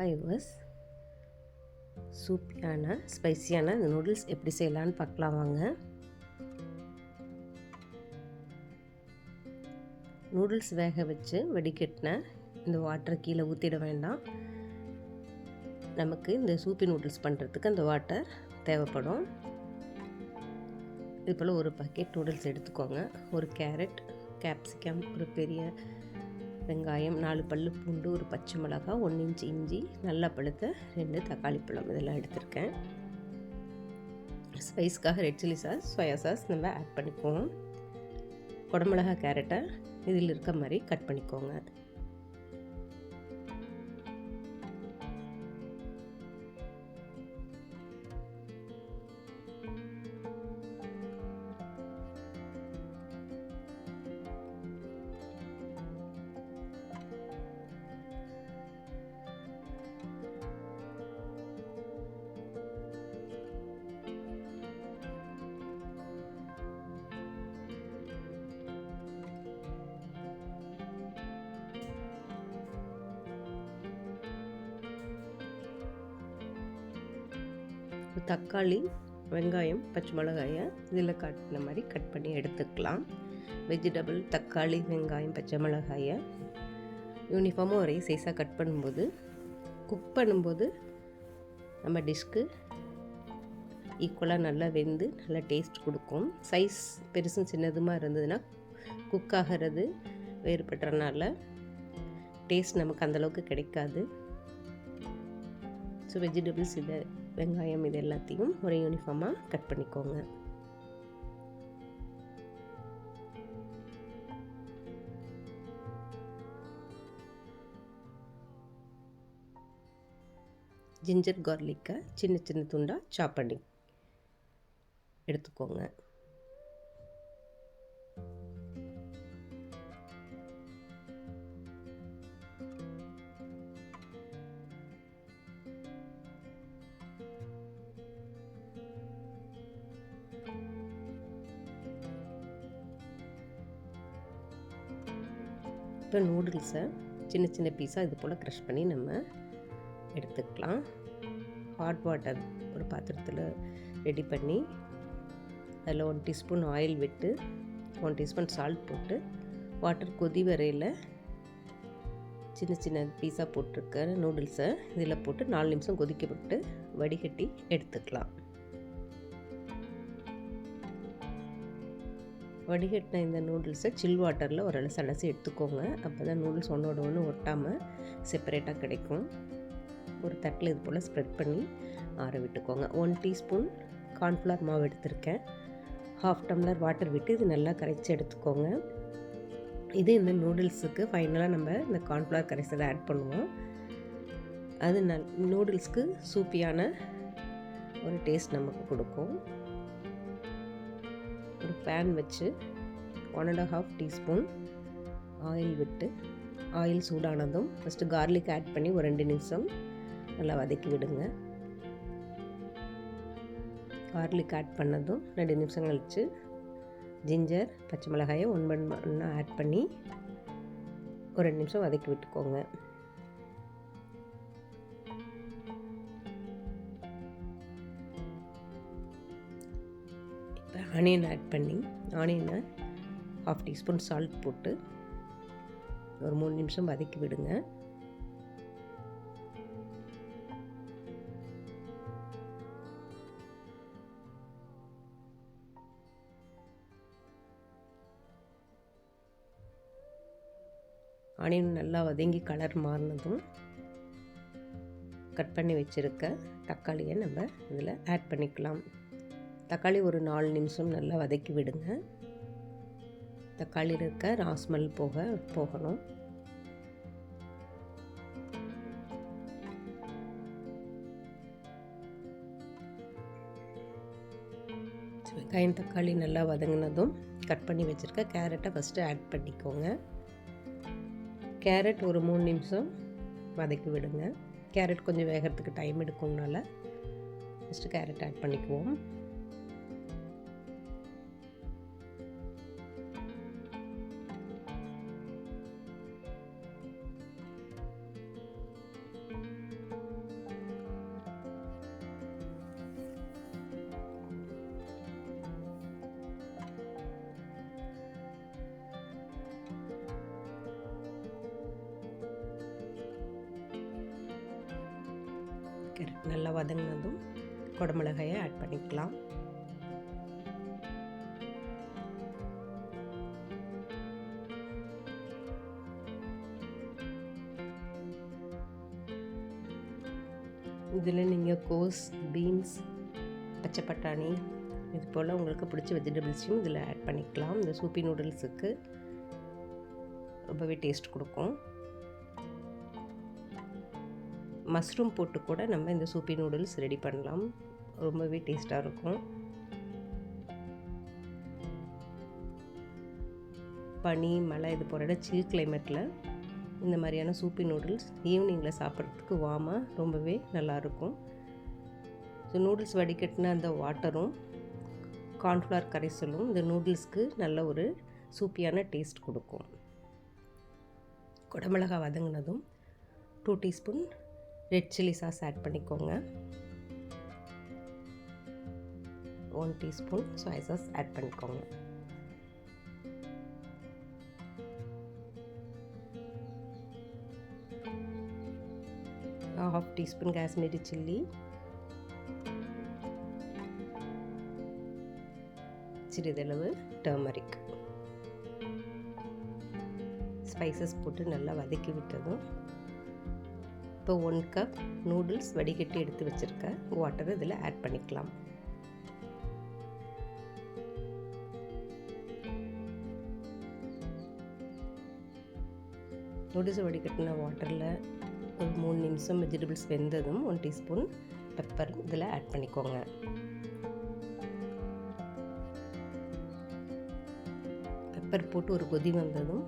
Hi வஸ் சூப்பியான ஸ்பைசியான இந்த noodles எப்படி செய்யலான்னு பார்க்கலாம் வாங்க. நூடுல்ஸ் வேக வச்சு வடிகட்டின இந்த வாட்டரை கீழே ஊற்றிட வேண்டாம். நமக்கு இந்த சூப்பி நூடுல்ஸ் பண்ணுறதுக்கு அந்த வாட்டர் தேவைப்படும். இது போல் ஒரு பக்கெட் நூடுல்ஸ் எடுத்துக்கோங்க. ஒரு கேரட் கேப்சிகம் ஒரு பெரிய வெங்காயம் நாலு பல் பூண்டு ஒரு பச்சை மிளகா ஒன்று இன்ச்சு இஞ்சி நல்லா பழுத்த ரெண்டு தக்காளி பழம் இதெல்லாம் எடுத்திருக்கேன். ஸ்பைஸ்க்காக red chilli sauce soya sauce நம்ம ஆட் பண்ணிக்குவோம். குடமிளகா கேரட்டை இதில் இருக்க மாதிரி கட் பண்ணிக்கோங்க. தக்காளி வெங்காயம் பச்சை மிளகாயை இதில் காட்டின மாதிரி கட் பண்ணி எடுத்துக்கலாம். வெஜிடபிள் தக்காளி வெங்காயம் பச்சை மிளகாயை யூனிஃபார்மாக ஒரே சைஸாக கட் பண்ணும்போது குக் பண்ணும்போது நம்ம டிஷ்க்கு ஈக்குவலாக நல்லா வெந்து நல்லா டேஸ்ட் கொடுக்கும். சைஸ் பெருசும் சின்னதுமாக இருந்ததுன்னா குக் ஆகிறது வேறுபடுறனால டேஸ்ட் நமக்கு அந்தளவுக்கு கிடைக்காது. ஸோ வெஜிடபிள்ஸ் இதை வெங்காயம் இது எல்லாத்தையும் ஒரு யூனிஃபார்மாக கட் பண்ணிக்கோங்க. ஜிஞ்சர் கார்லிக்கை சின்ன சின்ன துண்டாக சாப் பண்ணி எடுத்துக்கோங்க. இப்போ நூடுல்ஸை சின்ன சின்ன பீஸாக இது போல் க்ரஷ் பண்ணி நம்ம எடுத்துக்கலாம். ஹாட் வாட்டர் ஒரு பாத்திரத்தில் ரெடி பண்ணி அதில் ஒன் டீஸ்பூன் ஆயில் விட்டு ஒன் டீஸ்பூன் சால்ட் போட்டு வாட்டர் கொதி வரையில் சின்ன சின்ன பீஸாக போட்டிருக்க நூடுல்ஸை இதில் போட்டு நாலு நிமிஷம் கொதிக்க விட்டு வடிகட்டி எடுத்துக்கலாம். வடிகட்டின இந்த நூடுல்ஸை சில் வாட்டரில் ஒரு அலசு அலசி எடுத்துக்கோங்க. அப்போ தான் நூடுல்ஸ் ஒன்றோட ஒன்று ஒட்டாமல் செப்பரேட்டாக கிடைக்கும். ஒரு தட்டில் இது போல் ஸ்ப்ரெட் பண்ணி ஆற விட்டுக்கோங்க. ஒன் டீஸ்பூன் கார்ன்ஃப்ளவர் மாவு எடுத்திருக்கேன். ஹாஃப் டம்ளர் வாட்டர் விட்டு இது நல்லா கரைச்சி எடுத்துக்கோங்க. இது இந்த நூடுல்ஸுக்கு ஃபைனலாக நம்ம இந்த கார்ன்ஃப்ளவர் கரைசலை ஆட் பண்ணுவோம். அது நல் நூடுல்ஸ்க்கு சூப்பியான ஒரு டேஸ்ட் நமக்கு கொடுக்கும். ஒரு பேன் வச்சு one and half teaspoon oil விட்டு ஆயில் சூடானதும் ஃபஸ்ட்டு கார்லிக் ஆட் பண்ணி ஒரு ரெண்டு நிமிஷம் நல்லா வதக்கி விடுங்க. கார்லிக் ஆட் பண்ணதும் ரெண்டு நிமிஷம் கழித்து ஜிஞ்சர் பச்சை மிளகாயை ஒன் பன் ஒன்றா ஆட் பண்ணி ஒரு ரெண்டு நிமிஷம் வதக்கி விட்டுக்கோங்க. ஆனியன் ஆட் பண்ணி ஆனியனை ஹாஃப் டீஸ்பூன் சால்ட் போட்டு ஒரு மூணு நிமிஷம் வதக்கி விடுங்க. ஆனியன் நல்லா வதங்கி கலர் மாறினதும் கட் பண்ணி வச்சுருக்க தக்காளியை நம்ம இதில் ஆட் பண்ணிக்கலாம். தக்காளி ஒரு நாலு நிமிஷம் நல்லா வதக்கி விடுங்க. தக்காளியில் இருக்க ராஸ்மல் போக போகணும். வெங்காயம் தக்காளி நல்லா வதங்கினதும் கட் பண்ணி வச்சுருக்க கேரட்டை ஃபஸ்ட்டு ஆட் பண்ணிக்கோங்க. கேரட் ஒரு மூணு நிமிஷம் வதக்கி விடுங்க. கேரட் கொஞ்சம் வேகிறதுக்கு டைம் எடுக்கும்னால ஃபஸ்ட்டு கேரட் ஆட் பண்ணிக்குவோம். கேரட் நல்லா வதங்கினதும் குடமிளகாயை ஆட் பண்ணிக்கலாம். இதில் நீங்கள் கோஸ் பீன்ஸ் பச்சை பட்டாணி இது போல் உங்களுக்கு பிடிச்ச வெஜிடபிள்ஸையும் இதில் ஆட் பண்ணிக்கலாம். இந்த சூப்பி நூடுல்ஸுக்கு ரொம்பவே டேஸ்ட் கொடுக்கும். மஷ்ரூம் போட்டு கூட நம்ம இந்த சூப்பி நூடுல்ஸ் ரெடி பண்ணலாம். ரொம்பவே டேஸ்ட்டாக இருக்கும். பனி மழை இது போகிற சில் கிளைமேட்டில் இந்த மாதிரியான சூப்பி நூடுல்ஸ் ஈவினிங்கில் சாப்பிட்றதுக்கு வாமாக ரொம்பவே நல்லாயிருக்கும் ஸோ நூடுல்ஸ் வடிகட்டின அந்த வாட்டரும் கார்ன்ஃப்ளவர் கரைசலும் இந்த நூடுல்ஸ்க்கு நல்ல ஒரு சூப்பியான டேஸ்ட் கொடுக்கும். குடமிளகா வதங்கினதும் two teaspoon red chilli sauce add பண்ணிக்கோங்க. One teaspoon soya sauce add பண்ணிக்கோங்க. Half teaspoon Kashmiri chilli. சிறிதளவு டர்மரிக் ஸ்பைசஸ் போட்டு நல்லா வதக்கி விட்டதும் இப்போ ஒன் கப் நூடுல்ஸ் வடிகட்டி எடுத்து வச்சுருக்க வாட்டரை இதில் ஆட் பண்ணிக்கலாம். நூடுல்ஸ் வடிகட்டின வாட்டரில் ஒரு மூணு நிமிஷம் வெஜிடபிள்ஸ் வெந்ததும் ஒன் டீஸ்பூன் பெப்பர் இதில் ஆட் பண்ணிக்கோங்க. பெப்பர் போட்டு ஒரு கொதி வந்ததும்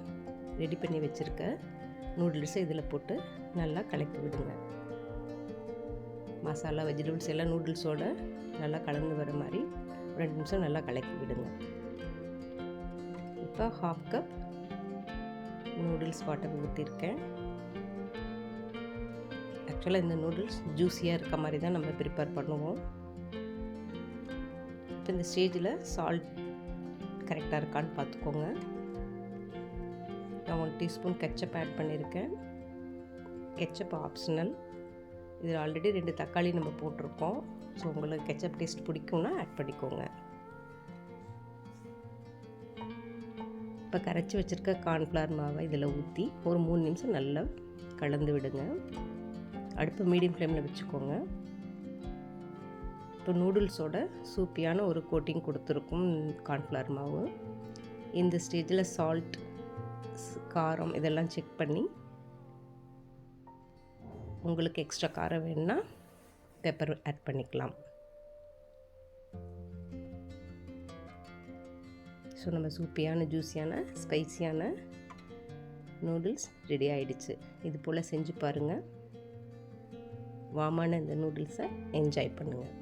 ரெடி பண்ணி வச்சுருக்க நூடுல்ஸை இதில் போட்டு நல்லா கலக்கி விடுங்க. மசாலா வெஜிடபிள்ஸ் எல்லாம் நூடுல்ஸோடு நல்லா கலந்து வர மாதிரி ரெண்டு நிமிஷம் நல்லா கலக்கி விடுங்க. இப்போ ஹாஃப் கப் நூடுல்ஸ் வாட்டர் ஊற்றிருக்கேன் ஆக்சுவலாக இந்த நூடுல்ஸ் ஜூஸியாக இருக்க மாதிரி தான் நம்ம ப்ரிப்பேர் பண்ணுவோம். இப்போ இந்த ஸ்டேஜில் சால்ட் கரெக்டாக இருக்கான்னு பார்த்துக்கோங்க. நான் ஒன் டீஸ்பூன் கெச்சப் ஆட் பண்ணியிருக்கேன் கெச்சப் ஆப்ஷனல். இதில் ஆல்ரெடி ரெண்டு தக்காளி நம்ம போட்டிருக்கோம். ஸோ உங்களுக்கு கெச்சப் டேஸ்ட் பிடிக்கும்னா ஆட் பண்ணிக்கோங்க. இப்போ கரைச்சி வச்சுருக்க கார்ன்ஃப்ளவர் மாவை இதில் ஊற்றி ஒரு மூணு நிமிஷம் நல்லா கலந்து விடுங்க. அடுப்பு மீடியம் ஃப்ளேமில் வச்சுக்கோங்க. இப்போ நூடுல்ஸோட சூப்பியான ஒரு கோட்டிங் கொடுத்துருக்கும் கார்ன்ஃப்ளவர் மாவு. இந்த ஸ்டேஜில் சால்ட் காரம் இதெல்லாம் செக் பண்ணி உங்களுக்கு எக்ஸ்ட்ரா காரம் வேணும்னா பெப்பர் ஆட் பண்ணிக்கலாம். ஸோ நம்ம சூப்பியான ஜூஸியான ஸ்பைசியான நூடுல்ஸ் ரெடி ஆகிடுச்சு இது போல் செஞ்சு பாருங்கள் வாமான இந்த நூடுல்ஸை என்ஜாய் பண்ணுங்கள்